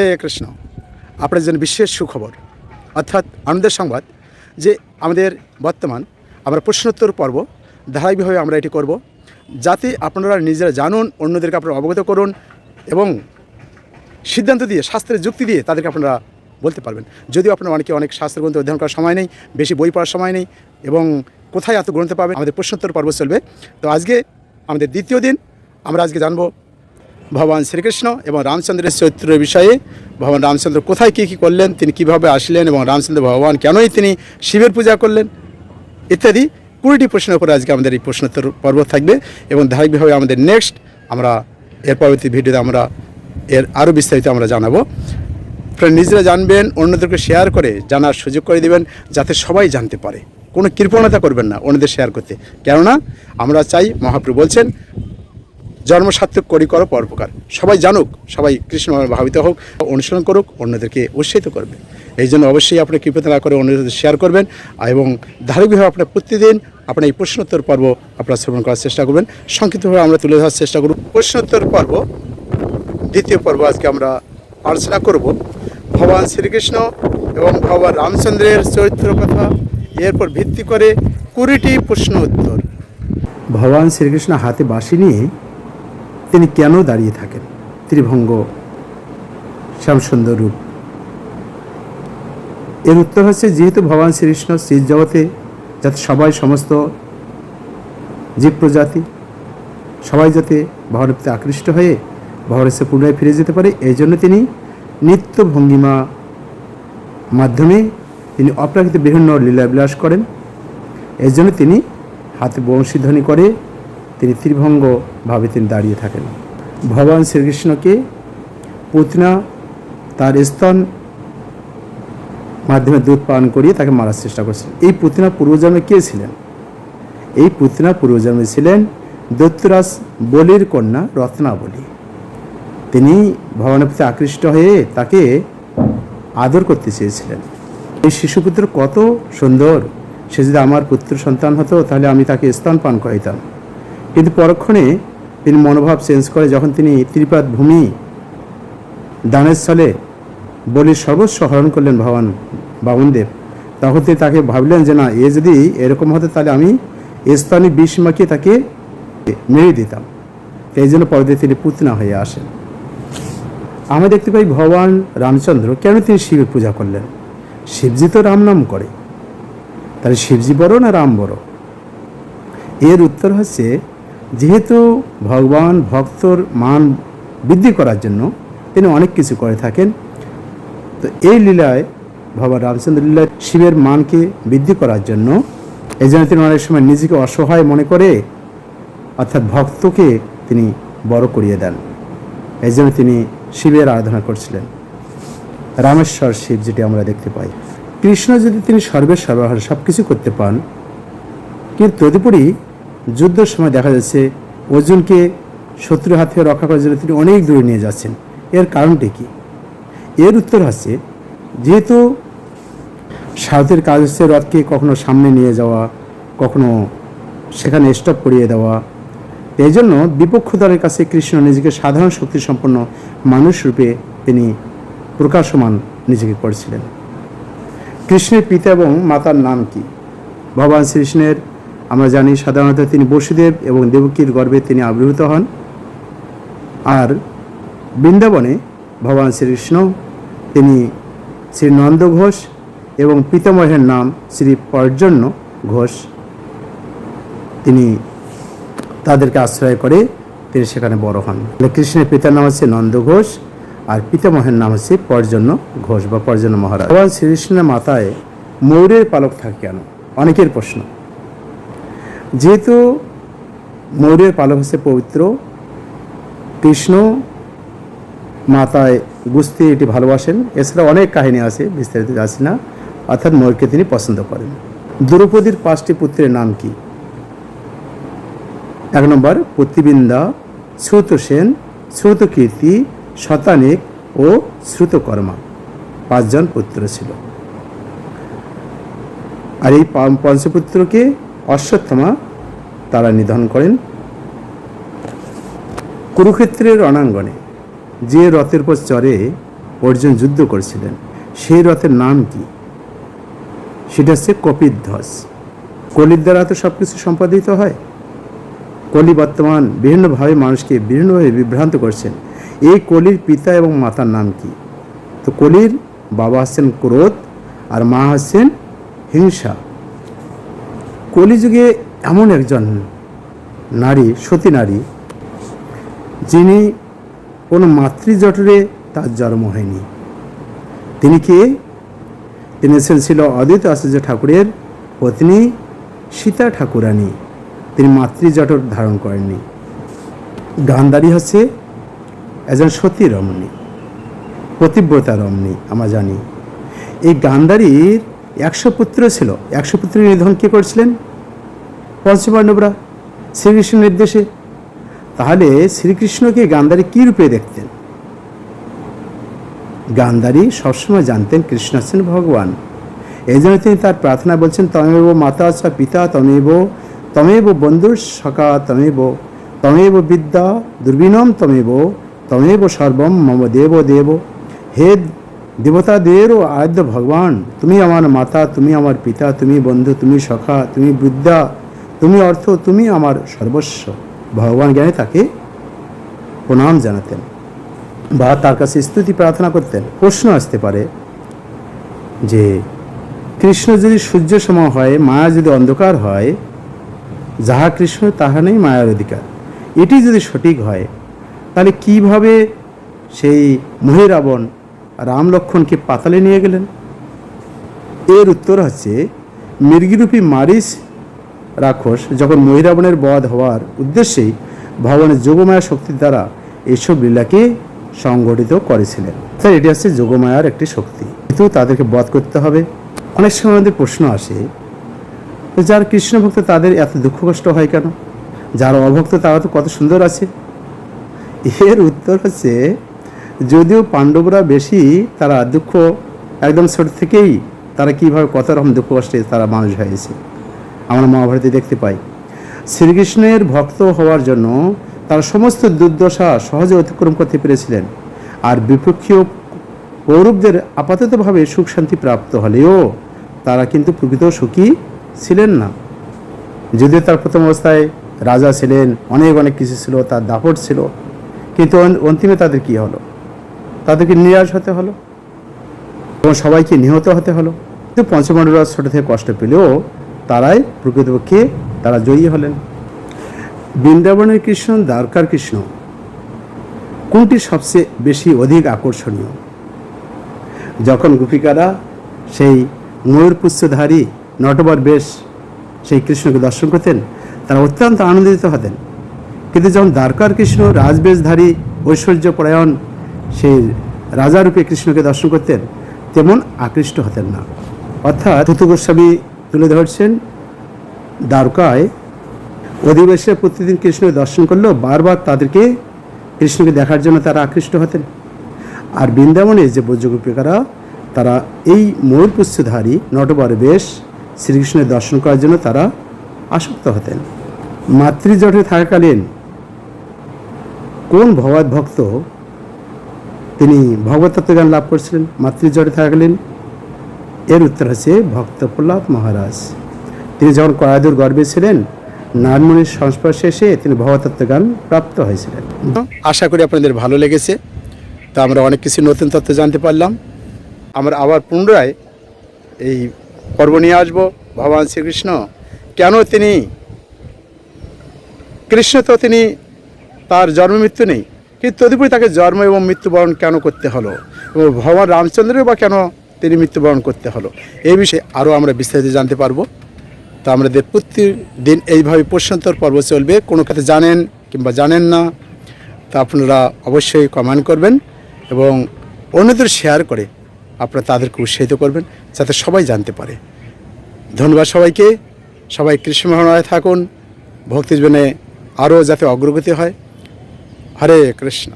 হে কৃষ্ণ। আপনার জন্য বিশেষ সুখবর। অর্থাৎ আনন্দের সংবাদ যে আমাদের বর্তমান আমরা প্রশ্নোত্তর পর্ব, ধারাবাহিকভাবে আমরা এটি করব। যাতে আপনারা নিজেরা জানুন, অন্যদেরকে আপনারা অবগত করুন এবং সিদ্ধান্ত দিয়ে, শাস্ত্রের যুক্তি দিয়ে তাদেরকে আপনারা বলতে পারবেন। যদিও আপনার অনেকে অনেক শাস্ত্র গ্রন্থ অধ্যয়ন করার সময় নেই, বেশি বই পড়ার সময় নেই এবং কোথায় এত গ্রন্থ পাবেন, আমাদের প্রশ্নোত্তর পর্ব চলবে। তো আজকে আমাদের দ্বিতীয় দিন, আমরা আজকে জানব ভগবান শ্রীকৃষ্ণ এবং রামচন্দ্রের চরিত্রের বিষয়ে ভগবান রামচন্দ্র কোথায় কী কী করলেন, তিনি কীভাবে আসলেন এবং রামচন্দ্র ভগবান কেনই তিনি শিবের পূজা করলেন, ইত্যাদি কুড়িটি প্রশ্নের উপরে আজকে আমাদের এই প্রশ্নোত্তর পর্ব থাকবে এবং ধারাবাহিকভাবে আমাদের নেক্সট আমরা এর পরবর্তী ভিডিওতে আমরা এর আরও বিস্তারিত আমরা জানাব। আপনারা নিজেরা জানবেন, অন্যদেরকে শেয়ার করে জানার সুযোগ করে দেবেন যাতে সবাই জানতে পারে। কোনো কৃপণতা করবেন না অন্যদের শেয়ার করতে। কেননা আমরা চাই মহাপ্রভু বলছেন জন্মসার্থক করি করো পরোপকার। সবাই জানুক, সবাই কৃষ্ণ ভাবিত হোক অনুসরণ করুক, অন্যদেরকে উৎসাহিত করবে। এই জন্য অবশ্যই আপনি কৃপণতা না করে অন্যদের শেয়ার করবেন এবং ধারাবাহিকভাবে আপনার প্রতিদিন আপনার এই প্রশ্নোত্তর পর্ব আপনারা শ্রবণ করার চেষ্টা করবেন। সংক্ষিপ্তভাবে আমরা তুলে ধরার চেষ্টা করব। প্রশ্নোত্তর পর্ব, দ্বিতীয় পর্ব আজকে আমরা আলোচনা করব। ভগবান শ্রীকৃষ্ণ এবং ভগবান রামচন্দ্রের চরিত্র কথা, এরপর ভিত্তি করে কুড়িটি প্রশ্ন উত্তর ভগবান শ্রীকৃষ্ণ হাতে বাঁশি নিয়ে তিনি কেন দাঁড়িয়ে থাকেন? ত্রিভঙ্গ শ্যামসুন্দর রূপ এর উত্তর হচ্ছে, যেহেতু ভগবান শ্রীকৃষ্ণ শ্রী জগতে, যাতে সবাই সমস্ত জীব প্রজাতি, সবাই যাতে ভগবানের আকৃষ্ট হয়ে ভগবানের সে পুনরায় ফিরে যেতে পারে, এই জন্য তিনি নিত্য ভঙ্গিমা মাধ্যমে তিনি অপ্রাকৃত বিভিন্ন লীলাবিলাস করেন। এই জন্য তিনি হাতে বংশীধ্বনি করে ত্রিভঙ্গভাবে তিনি দাঁড়িয়ে থাকেন। ভগবান শ্রীকৃষ্ণকে পুতনা তার স্তন মাধ্যমে দুধ পান করিয়ে তাকে মারার চেষ্টা করছিলেন। এই পুতনা পূর্বজন্মে কে ছিলেন? এই পুতনা পূর্বজন্মে ছিলেন দত্তরাজ বলির কন্যা রত্নাবলী। তিনি ভগবানের প্রতি আকৃষ্ট হয়ে তাকে আদর করতে চেয়েছিলেন। এই শিশুপুত্র কত সুন্দর, সে যদি আমার পুত্র সন্তান হতো তাহলে আমি তাকে স্তন পান করাইতাম। কিন্তু পরক্ষণে তিনি মনোভাব চেঞ্জ করে যখন তিনি ত্রিপাদ ভূমি দানের স্থলে বলির সর্বস্ব হরণ করলেন ভগবান বামনদেব, তখন তিনি তাকে ভাবলেন যে না, এ যদি এরকম হতো তাহলে আমি এ স্তনে বিষ মাখিয়ে তাকে মেরে দিতাম। এই জন্য পরদিন তিনি পুতনা হয়ে আসেন। আমরা দেখতে পাই ভগবান রামচন্দ্র কেন তিনি শিবের পূজা করলেন? শিবজি তো রাম নাম করে। তাহলে শিবজি বড় না রাম বড়? এর উত্তর হচ্ছে যেহেতু ভগবান, ভক্তর মান বৃদ্ধি করার জন্য তিনি অনেক কিছু করে থাকেন, তো এই লীলায় ভগবান রামচন্দ্র লীলায় শিবের মানকে বৃদ্ধি করার জন্য এই জন্য তিনি অনেক সময় নিজেকে অসহায় মনে করে অর্থাৎ ভক্তকে তিনি বড় করিয়ে দেন। এই জন্য তিনি শিবের আরাধনা করছিলেন। রামেশ্বর শিব যেটি আমরা দেখতে পাই। কৃষ্ণ যদি তিনি সর্বের সর্বাহার সব কিছু করতে পান, কিন্তু তদুপরি যুদ্ধের সময় দেখা যাচ্ছে অর্জুনকে শত্রুর হাত থেকে রক্ষা করার জন্য তিনি অনেক দূরে নিয়ে যাচ্ছেন। এর কারণটি কি? এর উত্তর হচ্ছে, যেহেতু সারথের কাজ হচ্ছে রথকে কখনো সামনে নিয়ে যাওয়া, কখনো সেখানে স্টপ করিয়ে দেওয়া। এই জন্য বিপক্ষ দলের কাছে কৃষ্ণ নিজেকে সাধারণ শক্তি সম্পন্ন মানুষ রূপে তিনি প্রকাশমান নিজেকে করেছিলেন। কৃষ্ণের পিতা এবং মাতার নাম কি? ভগবান শ্রীকৃষ্ণের আমরা জানি সাধারণত তিনি বসুদেব এবং দেবকীর গর্বে তিনি আবির্ভূত হন। আর বৃন্দাবনে ভগবান শ্রীকৃষ্ণ, তিনি শ্রী নন্দ ঘোষ এবং পিতামহের নাম শ্রী পর্জন্য ঘোষ, তিনি তাদেরকে আশ্রয় করে তিনি সেখানে বড় হন। কৃষ্ণের পিতার নাম হচ্ছে নন্দ ঘোষ আর পিতামহের নাম হচ্ছে পর্জন্য ঘোষ বা পর্জন্য মহারাজ। ভগবান শ্রীকৃষ্ণের মাথায় ময়ূরের পালক থাকে কেন? অনেকের প্রশ্ন। যেহেতু ময়ূরের পালক হচ্ছে পবিত্র, কৃষ্ণ মাতায় বুঝতে এটি ভালোবাসেন। এছাড়া অনেক কাহিনী আছে, বিস্তারিত যাচ্ছি না। অর্থাৎ ময়ূরকে তিনি পছন্দ করেন। দ্রৌপদীর পাঁচটি পুত্রের নাম কি? এক নম্বর প্রতিবিন্দা শ্রুতসেন শ্রুতকীর্তি শতানিক ও শ্রুতকর্মা। পাঁচজন পুত্র ছিল। আর এই পঞ্চপুত্রকে অশ্বত্থমা তারা নিধন করেন। কুরুক্ষেত্রের রণাঙ্গনে যে রথের উপর চরে অর্জুন যুদ্ধ করেছিলেন, সেই রথের নাম কি? সেটা হচ্ছে কপিধ্বজ কলির দ্বারা তো সব কিছু সম্পাদিত হয়। কলি বর্তমান বিভিন্নভাবে মানুষকে বিভিন্নভাবে বিভ্রান্ত করছেন। এই কলির পিতা এবং মাতার নাম কি? তো কলির বাবা হচ্ছেন ক্রোধ আর মা হচ্ছেন হিংসা। কলিযুগে এমন একজন নারী, সতী নারী, যিনি কোনো মাতৃজঠরে তার জন্ম হয়নি। তিনি কে? তিনি ছিল অদ্বৈত আচার্য ঠাকুরের পত্নী সীতা ঠাকুরানী। তিনি মাতৃজঠর ধারণ করেননি। গান্ধারী হচ্ছে একজন সতী রমণী, পতিব্রতা রমণী, আমরা জানি। এই গান্ধারীর একশো পুত্র ছিল। একশো পুত্রের নিধন কে করছিলেন? পঞ্চপাণ্ডবরা শ্রীকৃষ্ণ নির্দেশে। তাহলে শ্রীকৃষ্ণকে গান্ধারী কী রূপে দেখতেন? গান্ধারী সবসময় জানতেন কৃষ্ণ হচ্ছেন ভগবান। এই জন্য তিনি তার প্রার্থনা বলছেন, তমেব মাতা চ পিতা, তমেব তমেব বন্ধু সখা, তমেব তমেব বিদ্যা দুর্বিনম তমেব তমেব সর্বম মম দেব দেব। হে দেবতা দেবেরও আদ্য ভগবান, তুমি আমার মাতা, তুমি আমার পিতা, তুমি বন্ধু, তুমি সখা, তুমি বিদ্যা তুমি অর্থ, তুমি আমার সর্বস্ব। ভগবান জ্ঞানে তাকে প্রণাম জানাতেন। বা তার কাছে স্তুতি প্রার্থনা করতেন। প্রশ্ন আসতে পারে যে, কৃষ্ণ যদি সূর্য সম হয়, মায়া যদি অন্ধকার হয়, যাহা কৃষ্ণ তাহা নেই মায়ার অধিকার। এটি যদি সঠিক হয়, তাহলে কীভাবে সেই মহিরাবণ রাম লক্ষণকে পাতালে নিয়ে গেলেন। এর উত্তর হচ্ছে, মৃগীরূপী মারিস রাক্ষস যখন মহিরাবণের বধ হওয়ার উদ্দেশ্যেই ভগবানের যোগমায়া শক্তির দ্বারা এইসব লীলাকে সংগঠিত করেছিলেন। তাই এটি হচ্ছে যোগমায়ার একটি শক্তি। কিন্তু তাদেরকে বধ করতে হবে। অনেক সময় আমাদের প্রশ্ন আসে, যার যারা কৃষ্ণ ভক্ত তাদের এত দুঃখ কষ্ট হয় কেন? যারা অভক্ত তারা তো কত সুন্দর আছে। এর উত্তর হচ্ছে যদিও পাণ্ডবরা বেশি, তারা দুঃখ একদম ছোট থেকেই তারা কীভাবে কত রকম দুঃখ কষ্টে তারা মানুষ হয়েছে। আমরা মহাভারতে দেখতে পাই। শ্রীকৃষ্ণের ভক্ত হওয়ার জন্য তার সমস্ত দুর্দশা সহজে অতিক্রম করতে পেরেছিলেন আর বিপক্ষীয় কৌরবদের আপাততভাবে সুখ শান্তি প্রাপ্ত হলেও তারা কিন্তু প্রকৃত সুখী ছিলেন না। যদিও তার প্রথম অবস্থায় রাজা ছিলেন, অনেক অনেক কিছু ছিল, তার দাপট ছিল, কিন্তু অন্তিমে তাদের কি হলো? তাদেরকে নিরাশ হতে হলো এবং সবাইকে নিহত হতে হলো। কিন্তু পঞ্চমাণ্ডবরা ছোট থেকে কষ্ট পেলেও তারাই প্রকৃতপক্ষে তারা জয়ী হলেন। বৃন্দাবনের কৃষ্ণ, দ্বারকার কৃষ্ণ কোনটি সবচেয়ে বেশি অধিক আকর্ষণীয়? যখন গোপিকারা সেই ময়ূরপুচ্ছধারী নটবর বেশ সেই কৃষ্ণকে দর্শন করতেন, তারা অত্যন্ত আনন্দিত হতেন। কিন্তু যখন দ্বারকার কৃষ্ণ, রাজবেশধারী ঐশ্বর্যপরায়ণ সেই রাজারূপে কৃষ্ণকে দর্শন করতেন, তেমন আকৃষ্ট হতেন না। অর্থাৎ ধুতু গোস্বামী তুলে ধরছেন দ্বারকায় অধিবেশে প্রতিদিন কৃষ্ণকে দর্শন করলেও বারবার তাদেরকে কৃষ্ণকে দেখার জন্য তারা আকৃষ্ট হতেন। আর বৃন্দাবনে যে বজ্রগোপিকারা, তারা এই ময়ূরপুচ্ছধারী নটবর বেশ শ্রীকৃষ্ণের দর্শন করার জন্য তারা আসক্ত হতেন। মাতৃজঠে থাকাকালীন কোন ভগবত ভক্ত তিনি ভগবতত্ত্ব জ্ঞান লাভ করছিলেন মাতৃজঠে থাকলেন। এর উত্তর হচ্ছে ভক্ত প্রহ্লাদ মহারাজ। তিনি যখন কয়াদুর গর্বে ছিলেন নারায়ণমণির সংস্পর্শে এসে তিনি ভগবতত্ত্ব জ্ঞান প্রাপ্ত হয়েছিলেন। আশা করি আপনাদের ভালো লেগেছে। তা আমরা অনেক কিছু নতুন তথ্য জানতে পারলাম। আমরা আবার পুনরায় এই পর্ব নিয়ে আসব। ভগবান শ্রীকৃষ্ণ, কেন তিনি, কৃষ্ণ তো তিনি, তার জন্ম মৃত্যু নেই। কিন্তু তদুপরি তাকে জন্ম এবং মৃত্যুবরণ কেন করতে হলো? এবং ভগবান রামচন্দ্রের বা কেন তিনি মৃত্যুবরণ করতে হলো? এই বিষয়ে আরও আমরা বিস্তারিত জানতে পারব। তা আমাদের প্রতিদিন এইভাবে প্রশ্নোত্তর পর্ব চলবে। কোনো কথা জানেন কিংবা জানেন না, তা আপনারা অবশ্যই কমেন্ট করবেন এবং অন্যদের শেয়ার করে আপনারা তাদেরকে উৎসাহিত করবেন যাতে সবাই জানতে পারে। ধন্যবাদ সবাইকে। সবাই কৃষ্ণ মহানয় থাকুন। ভক্তি জীবনে আরও যাতে অগ্রগতি হয়। হরে কৃষ্ণ